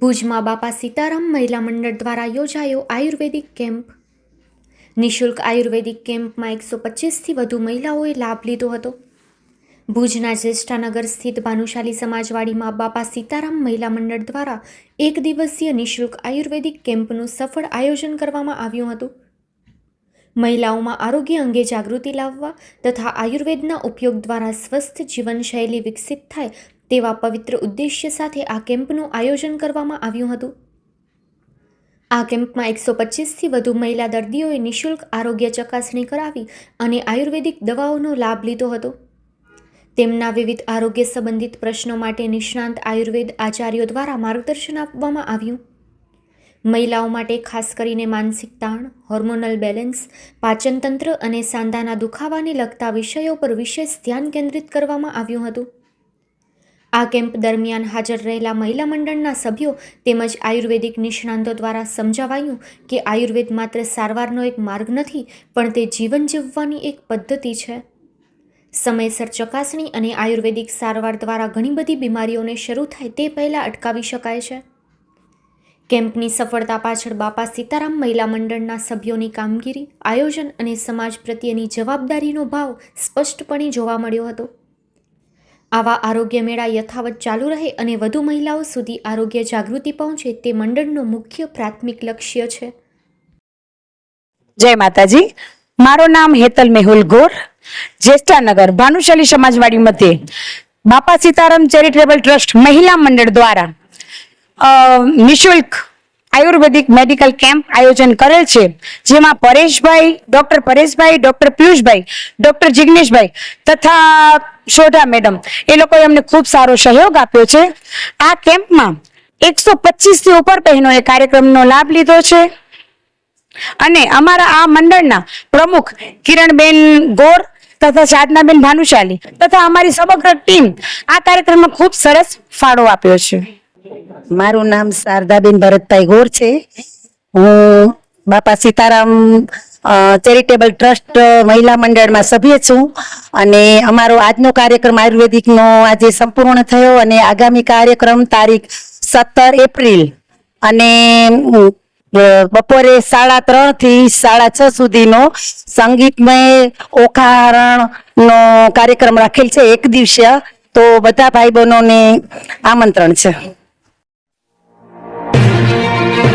ભુજમાં બાપા સીતારામ મહિલા મંડળ દ્વારા યોજાયો આયુર્વેદિક કેમ્પ. નિઃશુલ્ક આયુર્વેદિક કેમ્પમાં એકસો પચીસથી વધુ મહિલાઓએ લાભ લીધો હતો. ભુજના જ્યેષ્ઠાનગર સ્થિત ભાનુશાલી સમાજવાડીમાં બાપા સીતારામ મહિલા મંડળ દ્વારા એક દિવસીય નિઃશુલ્ક આયુર્વેદિક કેમ્પનું સફળ આયોજન કરવામાં આવ્યું હતું. મહિલાઓમાં આરોગ્ય અંગે જાગૃતિ લાવવા તથા આયુર્વેદના ઉપયોગ દ્વારા સ્વસ્થ જીવનશૈલી વિકસિત થાય તેવા પવિત્ર ઉદ્દેશ્ય સાથે આ કેમ્પનું આયોજન કરવામાં આવ્યું હતું. આ કેમ્પમાં એકસો પચીસથી વધુ મહિલા દર્દીઓએ નિઃશુલ્ક આરોગ્ય ચકાસણી કરાવી અને આયુર્વેદિક દવાઓનો લાભ લીધો હતો. તેમના વિવિધ આરોગ્ય સંબંધિત પ્રશ્નો માટે નિષ્ણાંત આયુર્વેદ આચાર્યો દ્વારા માર્ગદર્શન આપવામાં આવ્યું. મહિલાઓ માટે ખાસ કરીને માનસિક તાણ, હોર્મોનલ બેલેન્સ, પાચનતંત્ર અને સાંધાના દુખાવાને લગતા વિષયો પર વિશેષ ધ્યાન કેન્દ્રિત કરવામાં આવ્યું હતું. આ કેમ્પ દરમિયાન હાજર રહેલા મહિલા મંડળના સભ્યો તેમજ આયુર્વેદિક નિષ્ણાંતો દ્વારા સમજાવાયું કે આયુર્વેદ માત્ર સારવારનો એક માર્ગ નથી, પણ તે જીવન જીવવાની એક પદ્ધતિ છે. સમયસર ચકાસણી અને આયુર્વેદિક સારવાર દ્વારા ઘણી બધી બીમારીઓને શરૂ થાય તે પહેલાં અટકાવી શકાય છે. કેમ્પની સફળતા પાછળ બાપા સીતારામ મહિલા મંડળના સભ્યોની કામગીરી, આયોજન અને સમાજ પ્રત્યેની જવાબદારીનો ભાવ સ્પષ્ટપણે જોવા મળ્યો હતો. આવા આરોગ્ય મેળા યથાવત ચાલુ રહે અને વધુ મહિલાઓ સુધી આરોગ્ય જાગૃતિ પહોંચે તે મંડળનું મુખ્ય પ્રાથમિક લક્ષ્ય છે. જય માતાજી. મારું નામ હેતલ મેહુલ ગોર જ્યેષ્ઠાનગર ભાનુશાલી સમાજવાડી મતે બાપા સીતારામ ચેરિટેબલ ટ્રસ્ટ મહિલા મંડળ દ્વારા નિશુલ્ક આયુર્વેદિક મેડિકલ કેમ્પ આયોજન કરેલ છે, જેમાં Pareshbhai, doctor Pareshbhai, doctor Piyushbhai, doctor Jigneshbhai તથા શોધા મેડમ. એ લોકોએ અમને ખૂબ સારો સહયોગ આપ્યો છે. આ કેમ્પમાં એકસો થી ઉપર બહેનોએ કાર્યક્રમનો લાભ લીધો છે. અને અમારા આ મંડળના પ્રમુખ કિરણબેન ગોર તથા સાધનાબેન ભાનુશાલી તથા અમારી સમગ્ર ટીમ આ કાર્યક્રમમાં ખૂબ સરસ ફાળો આપ્યો છે. મારું નામ શારદાબેન ભરતભાઈ ગોર છે. હું બાપા સીતારામ ચેરિટેબલ ટ્રસ્ટ મહિલા મંડળમાં સભ્ય છું અને અમારો આજનો કાર્યક્રમ આયુર્વેદિકનો આજે સંપૂર્ણ થયો અને આગામી કાર્યક્રમ તારીખ સત્તર એપ્રિલ અને બપોરે સાડા ત્રણથી સાડા છ સુધીનો સંગીતમય ઓખારણનો કાર્યક્રમ રાખેલ છે એક દિવસીય. તો બધા ભાઈ બહેનોને આમંત્રણ છે.